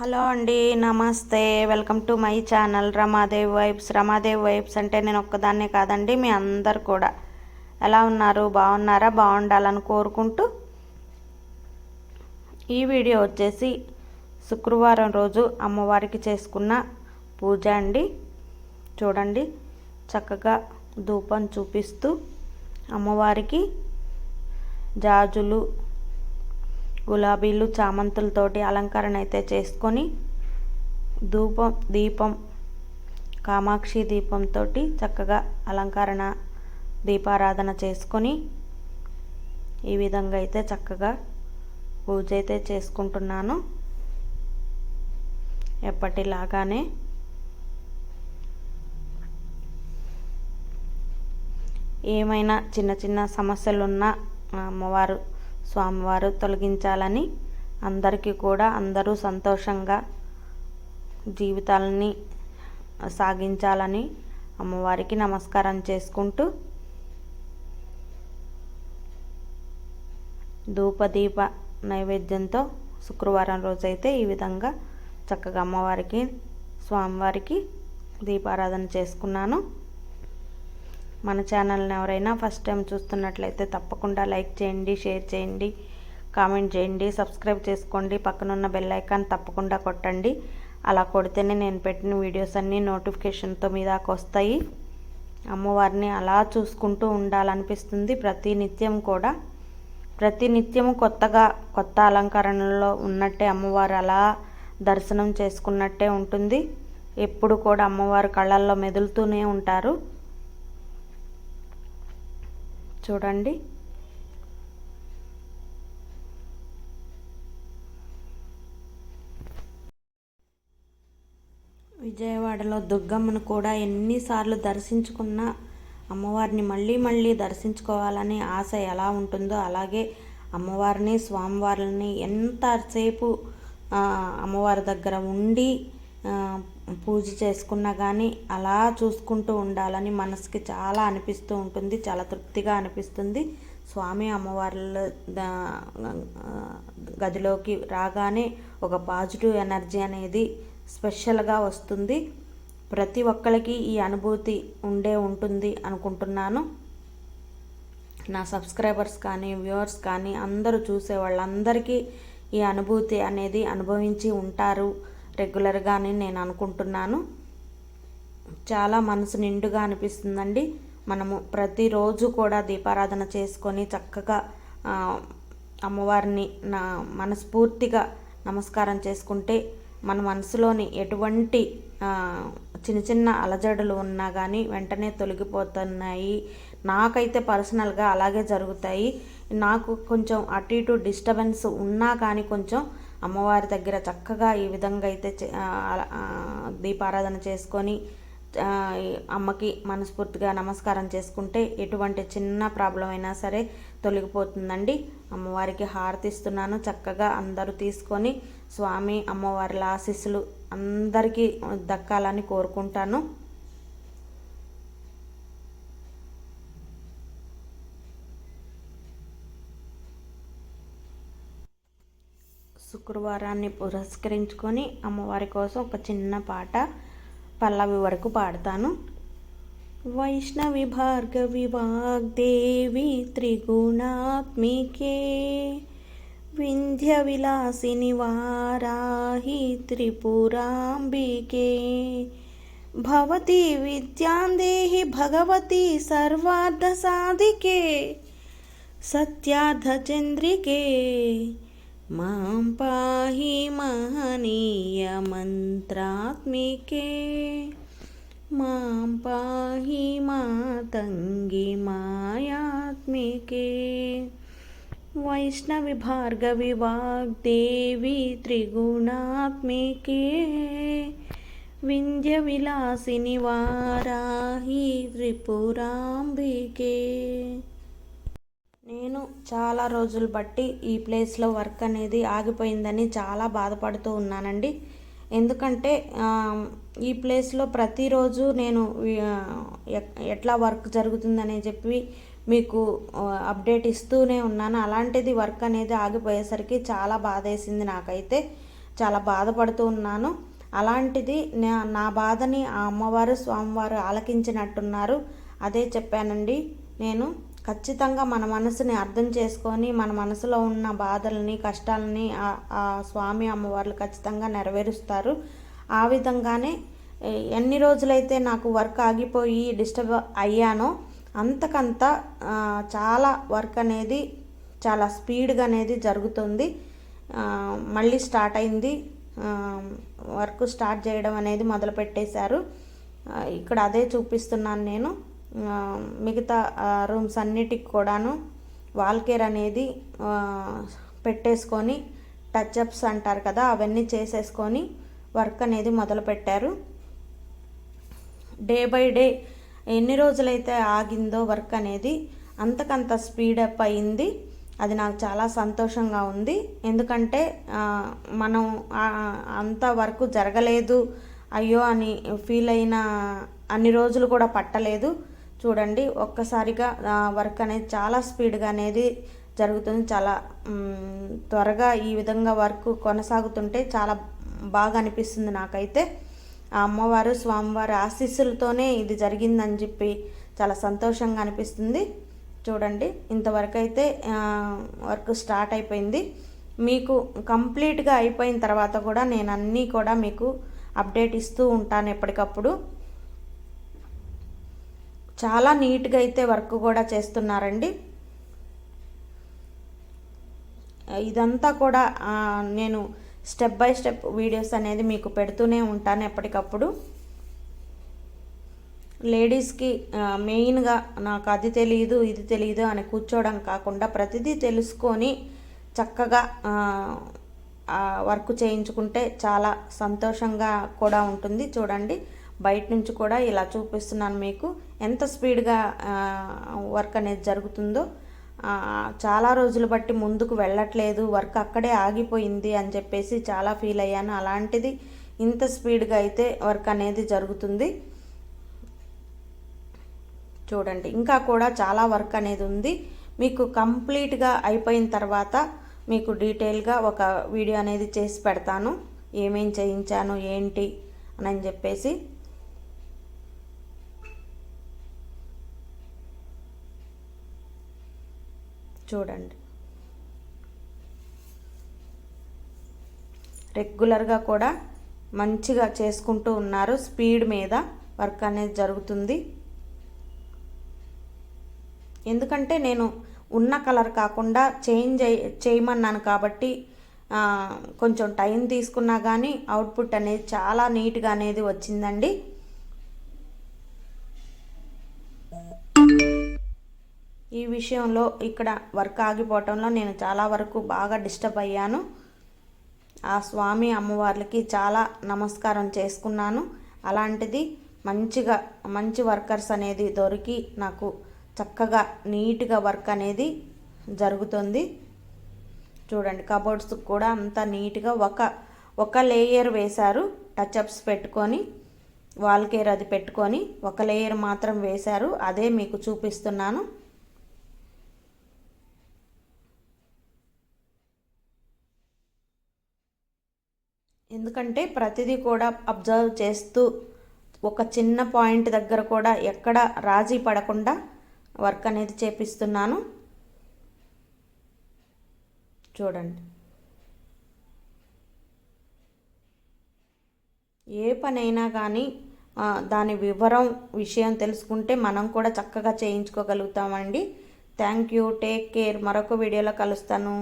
Hello అండి నమస్తే. Welcome to my channel Ramadev vibes. Ramadev vibes అంటే నేను ఒక్కదాన్నే కాదండి మీ అందరు కూడా. ఎలా ఉన్నారు? బాగున్నారా? బాగుండాలని కోరుకుంటూ ఈ వీడియో వచ్చేసి శుక్రవారం రోజు అమ్మవారికి చేసుకున్న పూజ అండి. చూడండి చక్కగా ధూపం చూపిస్తూ అమ్మవారికి జాజులు గులాబీలు చామంతులతోటి అలంకరణ అయితే చేసుకొని ధూపం దీపం కామాక్షి దీపంతో చక్కగా అలంకరణ దీపారాధన చేసుకొని ఈ విధంగా అయితే చక్కగా పూజ అయితే చేసుకుంటున్నాను. ఎప్పటిలాగానే ఏమైనా చిన్న చిన్న సమస్యలున్నా అమ్మవారు స్వామివారు తొలగించాలని అందరికీ కూడా అందరూ సంతోషంగా జీవితాలని సాగించాలని అమ్మవారికి నమస్కారం చేసుకుంటూ ధూపదీప నైవేద్యంతో శుక్రవారం రోజైతే ఈ విధంగా చక్కగా అమ్మవారికి స్వామివారికి దీపారాధన చేసుకున్నాను. మన ఛానల్ని ఎవరైనా ఫస్ట్ టైం చూస్తున్నట్లయితే తప్పకుండా లైక్ చేయండి షేర్ చేయండి కామెంట్ చేయండి సబ్స్క్రైబ్ చేసుకోండి పక్కనున్న బెల్ ఐకాన్ తప్పకుండా కొట్టండి. అలా కొడితేనే నేను పెట్టిన వీడియోస్ అన్నీ నోటిఫికేషన్తో మీ దాకా వస్తాయి. అమ్మవారిని అలా చూసుకుంటూ ఉండాలనిపిస్తుంది ప్రతి నిత్యం కూడా. ప్రతి నిత్యము కొత్తగా కొత్త అలంకరణలో ఉన్నట్టే అమ్మవారు అలా దర్శనం చేసుకున్నట్టే ఉంటుంది. ఎప్పుడు కూడా అమ్మవారు కళ్ళల్లో మెదులుతూనే ఉంటారు. చూడండి. విజయవాడలో దుర్గమ్మను కూడా ఎన్నిసార్లు దర్శించుకున్నా అమ్మవారిని మళ్ళీ మళ్ళీ దర్శించుకోవాలని ఆశ ఎలా ఉంటుందో అలాగే అమ్మవారిని స్వామివారిని ఎంతసేపు అమ్మవారి దగ్గర ఉండి పూజ చేసుకున్నా కానీ అలా చూసుకుంటూ ఉండాలని మనసుకి చాలా అనిపిస్తూ ఉంటుంది చాలా తృప్తిగా అనిపిస్తుంది. స్వామి అమ్మవార్ల గదిలోకి రాగానే ఒక పాజిటివ్ ఎనర్జీ అనేది స్పెషల్గా వస్తుంది. ప్రతి ఒక్కరికి ఈ అనుభూతి ఉండే ఉంటుంది అనుకుంటున్నాను. నా సబ్స్క్రైబర్స్ కానీ వ్యూవర్స్ కానీ అందరూ చూసే వాళ్ళందరికీ ఈ అనుభూతి అనేది అనుభవించి ఉంటారు. రెగ్యులర్గా అని నేను అనుకుంటున్నాను. చాలా మనసు నిండుగా అనిపిస్తుందండి. మనము ప్రతిరోజు కూడా దీపారాధన చేసుకొని చక్కగా అమ్మవారిని నా మనస్ఫూర్తిగా నమస్కారం చేసుకుంటే మన మనసులోని ఎటువంటి చిన్న చిన్న అలజడులు ఉన్నా కానీ వెంటనే తొలగిపోతున్నాయి. నాకైతే పర్సనల్గా అలాగే జరుగుతాయి. నాకు కొంచెం అటు ఇటు డిస్టర్బెన్స్ ఉన్నా కానీ కొంచెం అమ్మవారి దగ్గర చక్కగా ఈ విధంగా అయితే దీపారాధన చేసుకొని అమ్మకి మనస్ఫూర్తిగా నమస్కారం చేసుకుంటే ఎటువంటి చిన్న ప్రాబ్లం అయినా సరే తొలగిపోతుందండి. అమ్మవారికి హారతిస్తున్నాను. చక్కగా అందరూ తీసుకొని స్వామి అమ్మవారి ఆశీస్సులు అందరికీ దక్కాలని కోరుకుంటాను. శుక్రవారాన్ని పురస్కరించుకొని అమ్మవారి కోసం ఒక చిన్న పాట పల్లవి వరకు పాడతాను. వైష్ణవి భార్గవి వాగ్దేవి త్రిగుణాత్మికే వింధ్య విలాసిని వారాహి త్రిపురాంబికే. భవతి విద్యాందేహి భగవతి సర్వార్థసాధికే సత్యార్థచంద్రికే मां पाहि महनीयमन्त्रात्मिके मां पाहि मातङ्गि मायात्मिके। वैष्णविभार्गविवाग्देवी त्रिगुणात्मिके। विन्ध्यविलासिनिवाराहि त्रिपुराम्बिके। నేను చాలా రోజులు బట్టి ఈ ప్లేస్లో వర్క్ అనేది ఆగిపోయిందని చాలా బాధపడుతూ ఉన్నానండి. ఎందుకంటే ఈ ప్లేస్లో ప్రతిరోజు నేను ఎట్లా వర్క్ జరుగుతుందని చెప్పి మీకు అప్డేట్ ఇస్తూనే ఉన్నాను. అలాంటిది వర్క్ అనేది ఆగిపోయేసరికి చాలా బాధేసింది నాకైతే. చాలా బాధపడుతూ ఉన్నాను. అలాంటిది నా బాధని ఆ అమ్మవారు స్వామివారు ఆలకించినట్టున్నారు. అదే చెప్పానండి నేను. ఖచ్చితంగా మన మనసుని అర్థం చేసుకొని మన మనసులో ఉన్న బాధల్ని కష్టాలని ఆ స్వామి అమ్మవార్లు ఖచ్చితంగా నెరవేరుస్తారు. ఆ విధంగానే ఎన్ని రోజులైతే నాకు వర్క్ ఆగిపోయి డిస్టర్బ్ అయ్యానో అంతకంత చాలా వర్క్ అనేది చాలా స్పీడ్గా అనేది జరుగుతుంది. మళ్ళీ స్టార్ట్ అయింది. వర్క్ స్టార్ట్ చేయడం అనేది మొదలుపెట్టేశారు. ఇక్కడ అదే చూపిస్తున్నాను నేను. మిగతా రూమ్స్ అన్నిటికి కూడాను వాల్కేర్ అనేది పెట్టేసుకొని టచ్అప్స్ అంటారు కదా అవన్నీ చేసేసుకొని వర్క్ అనేది మొదలుపెట్టారు డే బై డే ఎన్ని రోజులైతే ఆగిందో వర్క్ అనేది అంతకంత స్పీడప్ అయింది. అది నాకు చాలా సంతోషంగా ఉంది. ఎందుకంటే మనం అంత వర్క్ జరగలేదు. అయ్యో అని ఫీల్ అయిన అన్ని రోజులు కూడా పట్టలేదు. చూడండి ఒక్కసారిగా వర్క్ అనేది చాలా స్పీడ్గా అనేది జరుగుతుంది. చాలా త్వరగా ఈ విధంగా వర్క్ కొనసాగుతుంటే చాలా బాగా అనిపిస్తుంది నాకైతే. ఆ అమ్మవారు స్వామివారి ఆశీస్సులతోనే ఇది జరిగిందని చెప్పి చాలా సంతోషంగా అనిపిస్తుంది. చూడండి ఇంతవరకు అయితే వర్క్ స్టార్ట్ అయిపోయింది. మీకు కంప్లీట్గా అయిపోయిన తర్వాత కూడా నేను అన్నీ కూడా మీకు అప్డేట్ ఇస్తూ ఉంటాను ఎప్పటికప్పుడు. చాలా నీట్గా అయితే వర్క్ కూడా చేస్తున్నారండి. ఇదంతా కూడా నేను స్టెప్ బై స్టెప్ వీడియోస్ అనేది మీకు పెడుతూనే ఉంటాను ఎప్పటికప్పుడు. లేడీస్కి మెయిన్గా నాకు అది తెలియదు ఇది తెలియదు అని కూర్చోవడం కాకుండా ప్రతిదీ తెలుసుకొని చక్కగా వర్క్ చేయించుకుంటే చాలా సంతోషంగా కూడా ఉంటుంది. చూడండి బయట నుంచి కూడా ఇలా చూపిస్తున్నాను మీకు. ఎంత స్పీడ్గా వర్క్ అనేది జరుగుతుందో చాలా రోజులు బట్టి ముందుకు వెళ్ళట్లేదు వర్క్ అక్కడే ఆగిపోయింది అని చెప్పేసి చాలా ఫీల్ అయ్యాను. అలాంటిది ఇంత స్పీడ్గా అయితే వర్క్ అనేది జరుగుతుంది. చూడండి ఇంకా కూడా చాలా వర్క్ అనేది ఉంది. మీకు కంప్లీట్గా అయిపోయిన తర్వాత మీకు డీటెయిల్గా ఒక వీడియో అనేది చేసి పెడతాను. ఏమేం చేయించాను ఏంటి అని చెప్పేసి. చూడండి. రెగ్యులర్గా కూడా మంచిగా చేసుకుంటూ ఉన్నారు. స్పీడ్ మీద వర్క్ అనేది జరుగుతుంది. ఎందుకంటే నేను ఉన్న కలర్ కాకుండా చేంజ్ చేయమన్నాను కాబట్టి కొంచెం టైం తీసుకున్నా కానీ అవుట్పుట్ అనేది చాలా నీట్గా అనేది వచ్చిందండి. ఈ విషయంలో ఇక్కడ వర్క్ ఆగిపోవటంలో నేను చాలా వరకు బాగా డిస్టర్బ్ అయ్యాను. ఆ స్వామి అమ్మవార్లకి చాలా నమస్కారం చేసుకున్నాను. అలాంటిది మంచిగా మంచి వర్కర్స్ అనేది దొరికి నాకు చక్కగా నీట్గా వర్క్ అనేది జరుగుతుంది. చూడండి కబోర్డ్స్ కూడా అంత నీట్గా ఒక ఒక లేయర్ వేశారు. టచ్అప్స్ పెట్టుకొని వాల్ కేర్ అది పెట్టుకొని ఒక లేయర్ మాత్రం వేశారు. అదే మీకు చూపిస్తున్నాను. ఎందుకంటే ప్రతిదీ కూడా అబ్జర్వ్ చేస్తూ ఒక చిన్న పాయింట్ దగ్గర కూడా ఎక్కడ రాజీ పడకుండా వర్క్ అనేది చేపిస్తున్నాను. చూడండి. ఏ పనైనా కానీ దాని వివరం విషయం తెలుసుకుంటే మనం కూడా చక్కగా చేయించుకోగలుగుతామండి. Thank you take care. మరొక వీడియోలో కలుస్తాను.